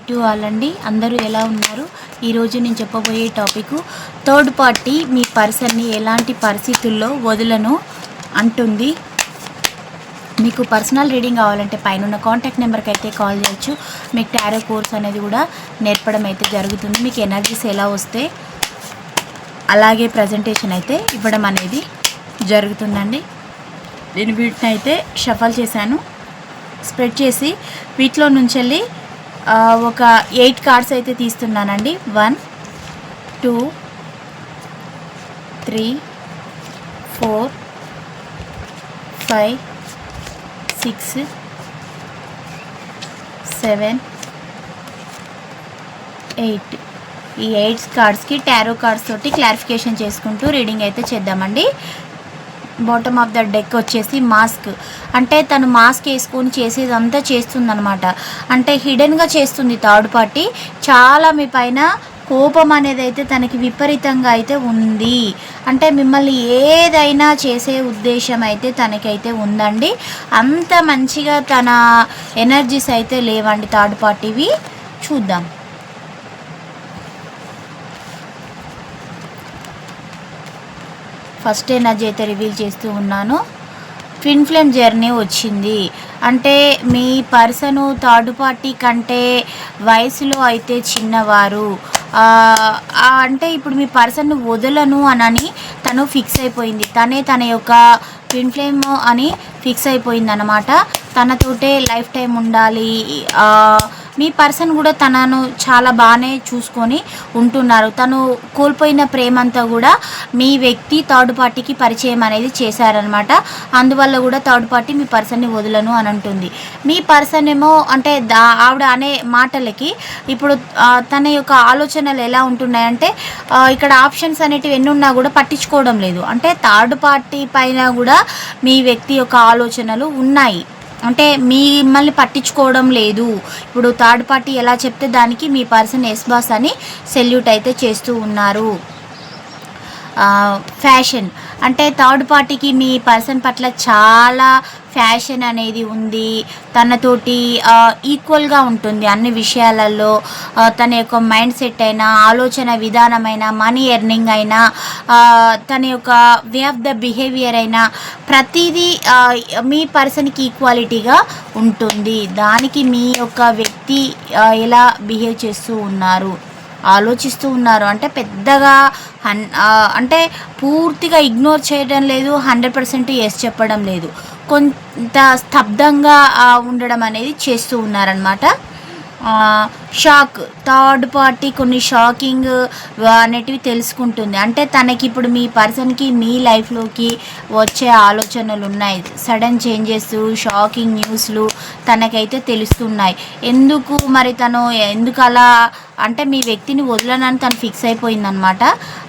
To వాళ్ళండి అందరూ ఎలా ఉన్నారు? ఈరోజు నేను చెప్పబోయే టాపిక్ థర్డ్ పార్టీ మీ పర్సన్ని ఎలాంటి పరిస్థితుల్లో వదులను అంటుంది. మీకు పర్సనల్ రీడింగ్ కావాలంటే పైన ఉన్న కాంటాక్ట్ నెంబర్కి అయితే కాల్ చేయొచ్చు. మీకు టారో కోర్స్ అనేది కూడా నేర్పడం అయితే జరుగుతుంది. మీకు ఎనర్జీస్ ఎలా వస్తే అలాగే ప్రజెంటేషన్ అయితే ఇవ్వడం అనేది జరుగుతుందండి. నేను వీటిని అయితే షఫల్ చేశాను. స్ప్రెడ్ చేసి వీటిలో నుంచి వెళ్ళి ఒక ఎయిట్ కార్డ్స్ అయితే తీస్తున్నానండి. One two three four five six seven eight. ఈ ఎయిట్ కార్డ్స్కి టారో కార్డ్స్ తోటి క్లారిఫికేషన్ చేసుకుంటూ రీడింగ్ అయితే చేద్దామండి. బాటమ్ ఆఫ్ ద డెక్ వచ్చేసి మాస్క్ అంటే తను మాస్క్ వేసుకొని చేసేదంతా చేస్తుందనమాట అంటే హిడెన్గా చేస్తుంది థర్డ్ పార్టీ చాలా మీ పైన కోపం అనేది అయితే తనకి విపరీతంగా అయితే ఉంది. అంటే మిమ్మల్ని ఏదైనా చేసే ఉద్దేశం అయితే తనకైతే ఉందండి. అంత మంచిగా తన ఎనర్జీస్ అయితే లేవండి థర్డ్ పార్టీవి చూద్దాం. ఫస్ట్ ఎనర్జీ అయితే రివీల్ చేస్తూ ఉన్నాను. ట్విన్ ఫ్లేమ్ జర్నీ వచ్చింది. అంటే మీ పర్సను థర్డ్ పార్టీ కంటే వయసులో అయితే చిన్నవారు. అంటే ఇప్పుడు మీ పర్సన్ వదలను అనని తను ఫిక్స్ అయిపోయింది. తనే తన యొక్క ట్విన్ ఫ్లేమ్ అని ఫిక్స్ అయిపోయింది అనమాట తనతోటే లైఫ్ టైం ఉండాలి. మీ పర్సన్ కూడా తనను చాలా బాగానే చూసుకొని ఉంటున్నారు. తను కోల్పోయిన ప్రేమంతా కూడా మీ వ్యక్తి థర్డ్ పార్టీకి పరిచయం అనేది చేశారనమాట అందువల్ల కూడా థర్డ్ పార్టీ మీ పర్సన్ని వదలను అని అంటుంది. మీ పర్సన్ ఏమో అంటే దా ఆవిడ అనే మాటలకి ఇప్పుడు తన యొక్క ఆలోచనలు ఎలా ఉంటున్నాయంటే ఇక్కడ ఆప్షన్స్ అనేటివి ఎన్ని ఉన్నా కూడా పట్టించుకోవడం లేదు. అంటే థర్డ్ పార్టీ పైన కూడా మీ వ్యక్తి యొక్క ఆలోచనలు ఉన్నాయి. అంటే మిమ్మల్ని పట్టించుకోవడం లేదు. ఇప్పుడు థర్డ్ పార్టీ ఎలా చెప్తే దానికి మీ పర్సన్ ఎస్ బాస్ అని సెల్యూట్ అయితే చేస్తూ ఉన్నారు. ఫ్యాషన్. అంటే థర్డ్ పార్టీకి మీ పర్సన్ పట్ల చాలా ఫ్యాషన్ అనేది ఉంది. తనతోటి ఈక్వల్గా ఉంటుంది అన్ని విషయాలలో. తన యొక్క మైండ్ సెట్ అయినా ఆలోచన విధానమైన మనీ ఎర్నింగ్ అయినా తన యొక్క వే ఆఫ్ ద బిహేవియర్ అయినా ప్రతిదీ మీ పర్సన్కి ఈక్వాలిటీగా ఉంటుంది. దానికి మీ యొక్క వ్యక్తి ఎలా బిహేవ్ చేస్తూ ఉన్నారు. ఆలోచిస్తూ ఉన్నారు. అంటే పెద్దగా హన్ అంటే పూర్తిగా ఇగ్నోర్ చేయడం లేదు హండ్రెడ్ పర్సెంట్ ఎస్ చెప్పడం లేదు. కొంత స్తబ్దంగా ఉండడం అనేది చేస్తూ ఉన్నారనమాట షాక్ థర్డ్ పార్టీ కొన్ని షాకింగ్ అనేటివి తెలుసుకుంటుంది. అంటే తనకి ఇప్పుడు మీ పర్సన్కి మీ లైఫ్లోకి వచ్చే ఆలోచనలు ఉన్నాయి. సడన్ చేంజెస్ షాకింగ్ న్యూస్లు తనకైతే తెలుస్తున్నాయి. ఎందుకు మరి తను ఎందుకు అలా అంటే మీ వ్యక్తిని వదలనని తను ఫిక్స్ అయిపోయిందనమాట.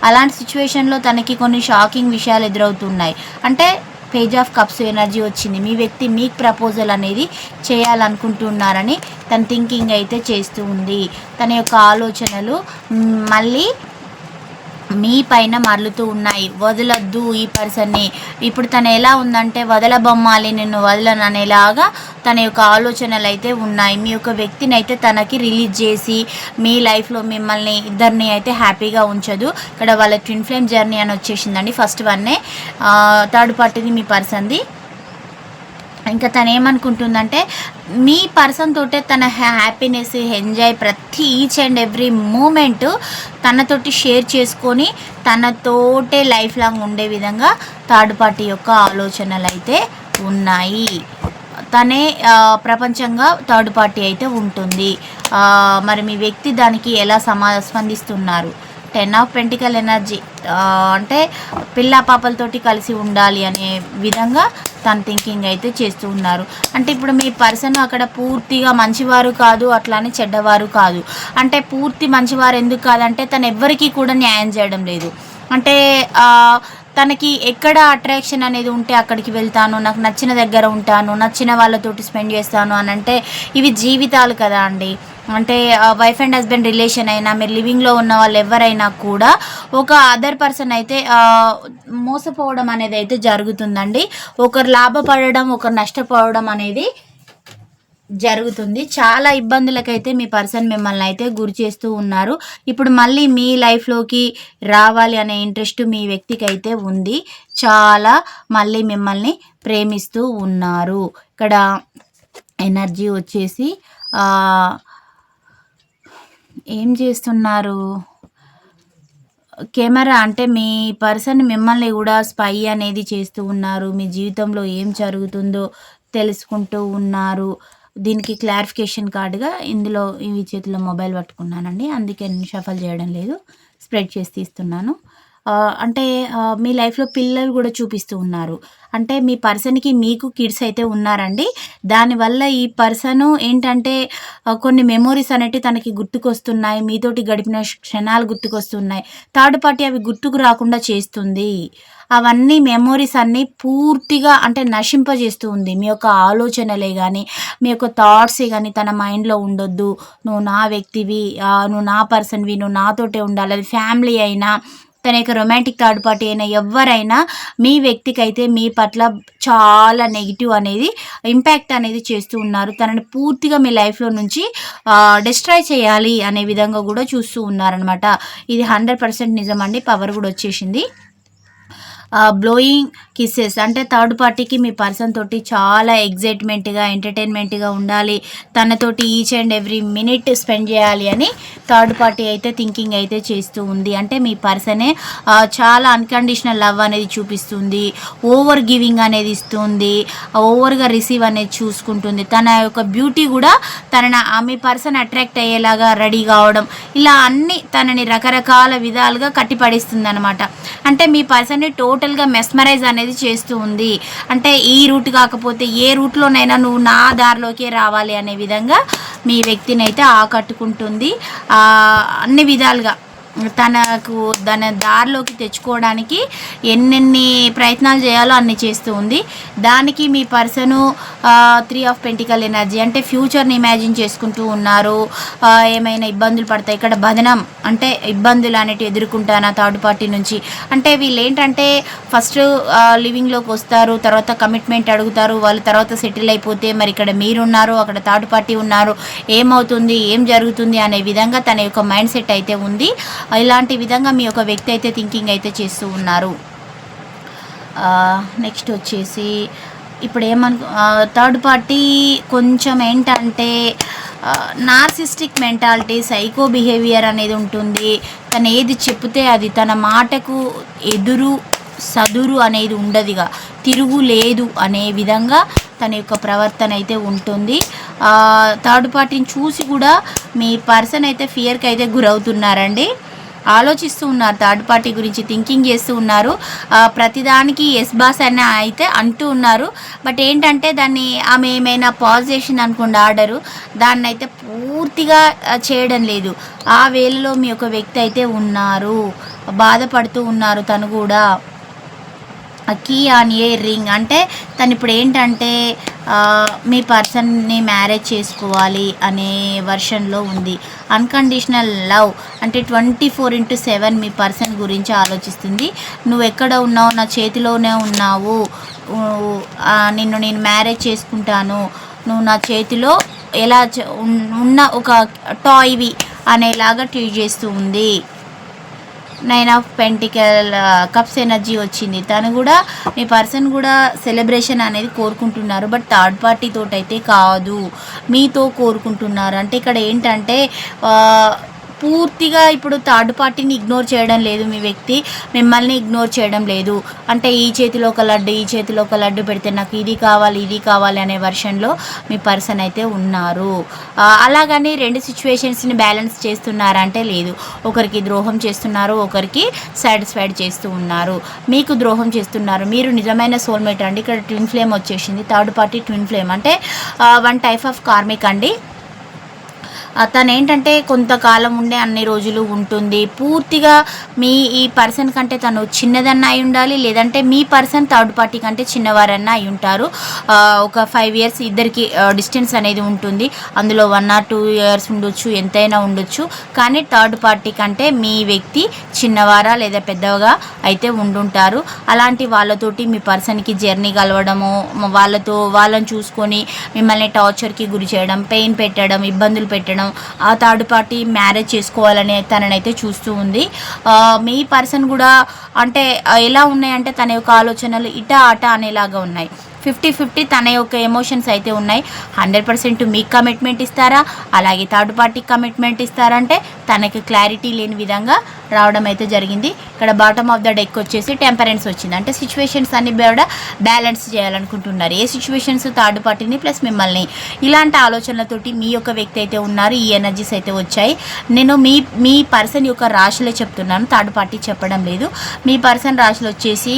అలాంటి సిచ్యువేషన్లో తనకి కొన్ని షాకింగ్ విషయాలు ఎదురవుతున్నాయి. అంటే పేజ్ ఆఫ్ కప్స్ ఎనర్జీ వచ్చింది. మీ వ్యక్తి మీకు ప్రపోజల్ అనేది చేయాలనుకుంటున్నారని తన థింకింగ్ అయితే చేస్తూ ఉంది. తన యొక్క ఆలోచనలు మళ్ళీ మీ పైన మరలుతూ ఉన్నాయి. వదలొద్దు ఈ పర్సన్ని. ఇప్పుడు తను ఎలా ఉందంటే వదలబొమ్మాలి నిన్ను వదలను అనేలాగా తన యొక్క ఆలోచనలు అయితే ఉన్నాయి. మీ యొక్క వ్యక్తిని అయితే తనకి రిలీజ్ చేసి మీ లైఫ్లో మిమ్మల్ని ఇద్దరిని అయితే హ్యాపీగా ఉంచదు. ఇక్కడ వాళ్ళ ట్విన్ ఫ్లేమ్ జర్నీ అని వచ్చేసిందండి ఫస్ట్ వన్నే. థర్డ్ పార్టీది మీ పర్సన్ది. ఇంకా తను ఏమనుకుంటుందంటే మీ పర్సన్ తోటే తన హ్యాపీనెస్ ఎంజాయ్ ప్రతి ఈచ్ అండ్ ఎవ్రీ మూమెంట్ తనతోటి షేర్ చేసుకొని తనతోటే లైఫ్ లాంగ్ ఉండే విధంగా థర్డ్ పార్టీ యొక్క ఆలోచనలు అయితే ఉన్నాయి. తనే ప్రపంచంగా థర్డ్ పార్టీ అయితే ఉంటుంది. మరి మీ వ్యక్తి దానికి ఎలా సమా స్పందిస్తున్నారు? టెన్ ఆఫ్ పెంటికల్ ఎనర్జీ అంటే పిల్ల పాపలతోటి కలిసి ఉండాలి అనే విధంగా తన థింకింగ్ అయితే చేస్తూ ఉన్నారు. అంటే ఇప్పుడు మీ పర్సన్ అక్కడ పూర్తిగా మంచివారు కాదు అట్లానే చెడ్డవారు కాదు. అంటే పూర్తి మంచివారు ఎందుకు కాదంటే తను ఎవ్వరికీ కూడా న్యాయం చేయడం లేదు. అంటే తనకి ఎక్కడ అట్రాక్షన్ అనేది ఉంటే అక్కడికి వెళ్తాను నాకు నచ్చిన దగ్గర ఉంటాను నచ్చిన వాళ్ళతోటి స్పెండ్ చేస్తాను అని అంటే ఇవి జీవితాలు కదా అండి. అంటే వైఫ్ అండ్ హస్బెండ్ రిలేషన్ అయినా మీరు లివింగ్లో ఉన్న వాళ్ళు ఎవరైనా కూడా ఒక అదర్ పర్సన్ అయితే మోసపోవడం అనేది అయితే జరుగుతుందండి. ఒకరు లాభపడడం ఒకరు నష్టపోవడం అనేది జరుగుతుంది. చాలా ఇబ్బందులకైతే మీ పర్సన్ మిమ్మల్ని అయితే గురి చేస్తూ ఉన్నారు. ఇప్పుడు మళ్ళీ మీ లైఫ్లోకి రావాలి అనే ఇంట్రెస్ట్ మీ వ్యక్తికి అయితే ఉంది. చాలా మళ్ళీ మిమ్మల్ని ప్రేమిస్తూ ఉన్నారు. ఇక్కడ ఎనర్జీ వచ్చేసి ఆ, ఏం చేస్తున్నారు? కెమెరా అంటే మీ పర్సన్ మిమ్మల్ని కూడా స్పై అనేది చేస్తూ ఉన్నారు. మీ జీవితంలో ఏం జరుగుతుందో తెలుసుకుంటూ ఉన్నారు. దీనికి క్లారిఫికేషన్ కార్డుగా ఇందులో ఇవి చేతిలో మొబైల్ పట్టుకున్నానండి. అందుకే నేను షఫల్ చేయడం లేదు. స్ప్రెడ్ చేసి తీస్తున్నాను. అంటే మీ లైఫ్లో పిల్లలు కూడా చూపిస్తూ ఉన్నారు. అంటే మీ పర్సన్కి మీకు కిడ్స్ అయితే ఉన్నారండి. దానివల్ల ఈ పర్సన్ ఏంటంటే కొన్ని మెమోరీస్ అనేటివి తనకి గుర్తుకొస్తున్నాయి. మీతోటి గడిపిన క్షణాలు గుర్తుకొస్తున్నాయి. థర్డ్ పార్టీ అవి గుర్తుకు రాకుండా చేస్తుంది. అవన్నీ మెమోరీస్ అన్నీ పూర్తిగా అంటే నశింపజేస్తూ ఉంది. మీ యొక్క ఆలోచనలే కానీ మీ యొక్క థాట్సే కానీ తన మైండ్లో ఉండొద్దు. నువ్వు నా వ్యక్తివి నువ్వు నా పర్సన్వి నువ్వు నాతోటే ఉండాలి. అది ఫ్యామిలీ అయినా తన యొక్క రొమాంటిక్ థర్డ్ పార్టీ అయిన ఎవరైనా మీ వ్యక్తికి అయితే మీ పట్ల చాలా నెగిటివ్ అనేది ఇంపాక్ట్ అనేది చేస్తూ ఉన్నారు. తనని పూర్తిగా మీ లైఫ్లో నుంచి డిస్ట్రాయ్ చేయాలి అనే విధంగా కూడా చూస్తూ ఉన్నారనమాట ఇది హండ్రెడ్ పర్సెంట్ నిజం పవర్ కూడా వచ్చేసింది. బ్లోయింగ్ కిస్సెస్ అంటే థర్డ్ పార్టీకి మీ పర్సన్ తోటి చాలా ఎగ్జైట్మెంట్గా ఎంటర్టైన్మెంట్గా ఉండాలి. తనతోటి each and every minute spend చేయాలి అని థర్డ్ పార్టీ అయితే థింకింగ్ అయితే చేస్తూ ఉంది. అంటే మీ పర్సనే చాలా అన్కండిషనల్ లవ్ అనేది చూపిస్తుంది. ఓవర్ గివింగ్ అనేది ఇస్తుంది. ఓవర్గా రిసీవ్ అనేది చూసుకుంటుంది. తన యొక్క బ్యూటీ కూడా తనని ఆ మీ పర్సన్ అట్రాక్ట్ అయ్యేలాగా రెడీ కావడం. ఇలా అన్ని తనని రకరకాల విధాలుగా కట్టిపడిస్తుంది అనమాట అంటే మీ పర్సన్ని టోటల్గా మెస్మరైజ్ అనేది చేస్తూ ఉంది. అంటే ఈ రూట్ కాకపోతే ఏ రూట్లోనైనా నువ్వు నా దారిలోకే రావాలి అనే విధంగా మీ వ్యక్తిని అయితే ఆకట్టుకుంటుంది. అన్ని విధాలుగా తనకు తన దారిలోకి తెచ్చుకోవడానికి ఎన్నెన్ని ప్రయత్నాలు చేయాలో అన్ని చేస్తూ ఉంది. దానికి మీ person three of pentacle energy అంటే ఫ్యూచర్ని ఇమాజిన్ చేసుకుంటూ ఉన్నారు. ఏమైనా ఇబ్బందులు పడతాయి? ఇక్కడ బదనం అంటే ఇబ్బందులు అనేవి ఎదుర్కొంటాను థర్డ్ పార్టీ నుంచి. అంటే వీళ్ళు ఏంటంటే ఫస్ట్ లివింగ్లోకి వస్తారు తర్వాత కమిట్మెంట్ అడుగుతారు వాళ్ళు తర్వాత సెటిల్ అయిపోతే మరి ఇక్కడ మీరున్నారు అక్కడ థర్డ్ పార్టీ ఉన్నారు ఏమవుతుంది ఏం జరుగుతుంది అనే విధంగా తన యొక్క మైండ్ సెట్ అయితే ఉంది. ఇలాంటి విధంగా మీ యొక్క వ్యక్తి అయితే థింకింగ్ అయితే చేస్తూ ఉన్నారు. నెక్స్ట్ వచ్చేసి ఇప్పుడు ఏమను థర్డ్ పార్టీ కొంచెం ఏంటంటే నార్సిస్టిక్ మెంటాలిటీ సైకో బిహేవియర్ అనేది ఉంటుంది. తను ఏది చెప్తే అది తన మాటకు ఎదురు సదురు అనేది ఉండదుగా తిరుగు లేదు అనే విధంగా తన యొక్క ప్రవర్తన అయితే ఉంటుంది. థర్డ్ పార్టీని చూసి కూడా మీ పర్సన్ అయితే ఫియర్కి అయితే గురవుతున్నారండి. ఆలోచిస్తూ ఉన్నారు థర్డ్ పార్టీ గురించి థింకింగ్ చేస్తూ ఉన్నారు. ప్రతిదానికి ఎస్ బాస్ అని అయితే అంటూ ఉన్నారు. బట్ ఏంటంటే దాన్ని ఆమె ఏమైనా పాజ్ చేసింది అనుకోండి ఆర్డరు దాన్ని అయితే పూర్తిగా చేయడం లేదు. ఆ వేళలో మీ యొక్క వ్యక్తి అయితే ఉన్నారు. బాధపడుతూ ఉన్నారు తను కూడా. కీ ఆన్ ఏ రింగ్ అంటే తను ఇప్పుడు ఏంటంటే మీ పర్సన్ని మ్యారేజ్ చేసుకోవాలి అనే వర్షన్లో ఉంది. అన్కండిషనల్ లవ్ అంటే ట్వంటీ ఫోర్ ఇంటూ సెవెన్ మీ పర్సన్ గురించి ఆలోచిస్తుంది. నువ్వు ఎక్కడ ఉన్నావు? నా చేతిలోనే ఉన్నావు. నిన్ను నేను మ్యారేజ్ చేసుకుంటాను. నువ్వు నా చేతిలో ఎలా ఉన్న ఒక టాయ్వి అనేలాగా ట్రీట్ చేస్తూ ఉంది. Nine of pentacle cups energy వచ్చింది. తను కూడా మీ పర్సన్ కూడా సెలబ్రేషన్ అనేది కోరుకుంటున్నారు. బట్ థర్డ్ పార్టీ తోటి అయితే కాదు. మీతో కోరుకుంటున్నారు. అంటే ఇక్కడ ఏంటంటే uh, పూర్తిగా ఇప్పుడు థర్డ్ పార్టీని ఇగ్నోర్ చేయడం లేదు మీ వ్యక్తి మిమ్మల్ని ఇగ్నోర్ చేయడం లేదు. అంటే ఈ చేతిలో ఒక లడ్డు ఈ చేతిలో ఒక లడ్డు పెడితే నాకు ఇది కావాలి ఇది కావాలి అనే వర్షన్లో మీ పర్సన్ అయితే ఉన్నారు. అలాగని రెండు సిచ్యువేషన్స్ని బ్యాలెన్స్ చేస్తున్నారంటే లేదు. ఒకరికి ద్రోహం చేస్తున్నారు ఒకరికి సాటిస్ఫైడ్ చేస్తూ ఉన్నారు. మీకు ద్రోహం చేస్తున్నారు. మీరు నిజమైన సోల్మేట్ అండి ఇక్కడ ట్విన్ ఫ్లేమ్ వచ్చేసింది. Third party twin flame. అంటే వన్ టైప్ ఆఫ్ కార్మిక్ అండి తను ఏంటంటే కొంతకాలం ఉండే అన్ని రోజులు ఉంటుంది. పూర్తిగా మీ ఈ పర్సన్ కంటే తను చిన్నదన్నా అయి ఉండాలి లేదంటే మీ పర్సన్ థర్డ్ పార్టీ కంటే చిన్నవారన్న అయి ఉంటారు. ఒక ఫైవ్ ఇయర్స్ ఇద్దరికి డిస్టెన్స్ అనేది ఉంటుంది. అందులో వన్ ఆర్ టూ ఇయర్స్ ఉండొచ్చు ఎంతైనా ఉండొచ్చు. కానీ థర్డ్ పార్టీ కంటే మీ వ్యక్తి చిన్నవారా లేదా పెద్దగా అయితే ఉండుంటారు. అలాంటి వాళ్ళతోటి మీ పర్సన్కి జర్నీ కలవడము వాళ్ళతో వాళ్ళని చూసుకొని మిమ్మల్ని టార్చర్కి గురి చేయడం పెయిన్ పెట్టడం ఇబ్బందులు పెట్టడం ఆ థర్డ్ పార్టీ మ్యారేజ్ చేసుకోవాలని తననైతే చూస్తూ ఉంది. మీ పర్సన్ కూడా అంటే ఎలా ఉన్నాయంటే తన యొక్క ఆలోచనలు ఇట అట అనేలాగా ఉన్నాయి. ఫిఫ్టీ ఫిఫ్టీ తన యొక్క ఎమోషన్స్ అయితే ఉన్నాయి. హండ్రెడ్ పర్సెంట్ మీకు కమిట్మెంట్ ఇస్తారా? అలాగే థర్డ్ పార్టీకి కమిట్మెంట్ ఇస్తారంటే తనకి క్లారిటీ లేని విధంగా రావడం అయితే జరిగింది. ఇక్కడ బాటమ్ ఆఫ్ ద డెక్ వచ్చేసి టెంపరెన్స్ వచ్చింది. అంటే సిచ్యువేషన్స్ అన్ని కూడా బ్యాలెన్స్ చేయాలనుకుంటున్నారు. ఏ సిచ్యువేషన్స్ థర్డ్ పార్టీని ప్లస్ మిమ్మల్ని. ఇలాంటి ఆలోచనలతోటి మీ యొక్క వ్యక్తి అయితే ఉన్నారు. ఈ ఎనర్జీస్ అయితే వచ్చాయి. నేను మీ మీ పర్సన్ యొక్క రాశులే చెప్తున్నాను. థర్డ్ పార్టీ చెప్పడం లేదు. మీ పర్సన్ రాశులు వచ్చేసి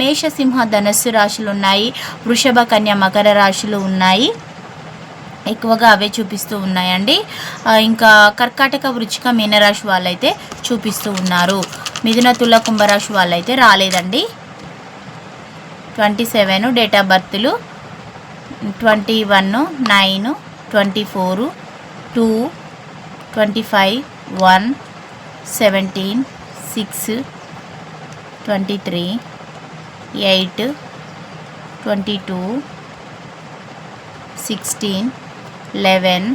మేషసింహ మేష సింహ ధనస్సు రాశులు ఉన్నాయి. వృషభ కన్య మకర రాశులు ఉన్నాయి. ఎక్కువగా అవే చూపిస్తూ ఉన్నాయండి. ఇంకా కర్కాటక వృచ్చిక మీనరాశి వాళ్ళైతే చూపిస్తూ ఉన్నారు. మిథున తుల కుంభరాశి వాళ్ళైతే రాలేదండి. Twenty seven date of బర్త్లు twenty one nine twenty four two twenty five one seventeen six twenty three eight twenty two sixteen eleven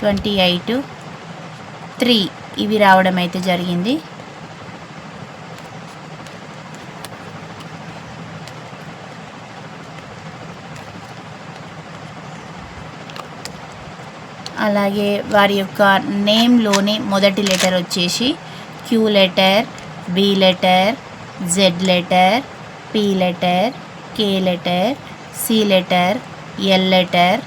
twenty eight three. ఇవి రావడం అయితే జరిగింది. అలాగే వారి యొక్క నేమ్లోని మొదటి లెటర్ వచ్చేసి Q letter B letter Z letter P letter K letter C letter L letter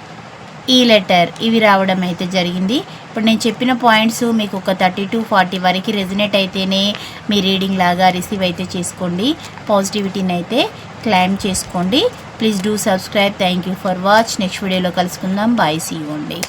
E letter ఇవి రావడం అయితే జరిగింది. ఇప్పుడు నేను చెప్పిన పాయింట్స్ మీకు ఒక థర్టీ టు ఫార్టీ వరకు రెజినేట్ అయితేనే మీ రీడింగ్ లాగా రిసీవ్ అయితే చేసుకోండి. పాజిటివిటీని అయితే క్లైమ్ చేసుకోండి. Please do subscribe. Thank you for watch. Next వీడియోలో కలుసుకుందాం. బాయ్. సీ అండి.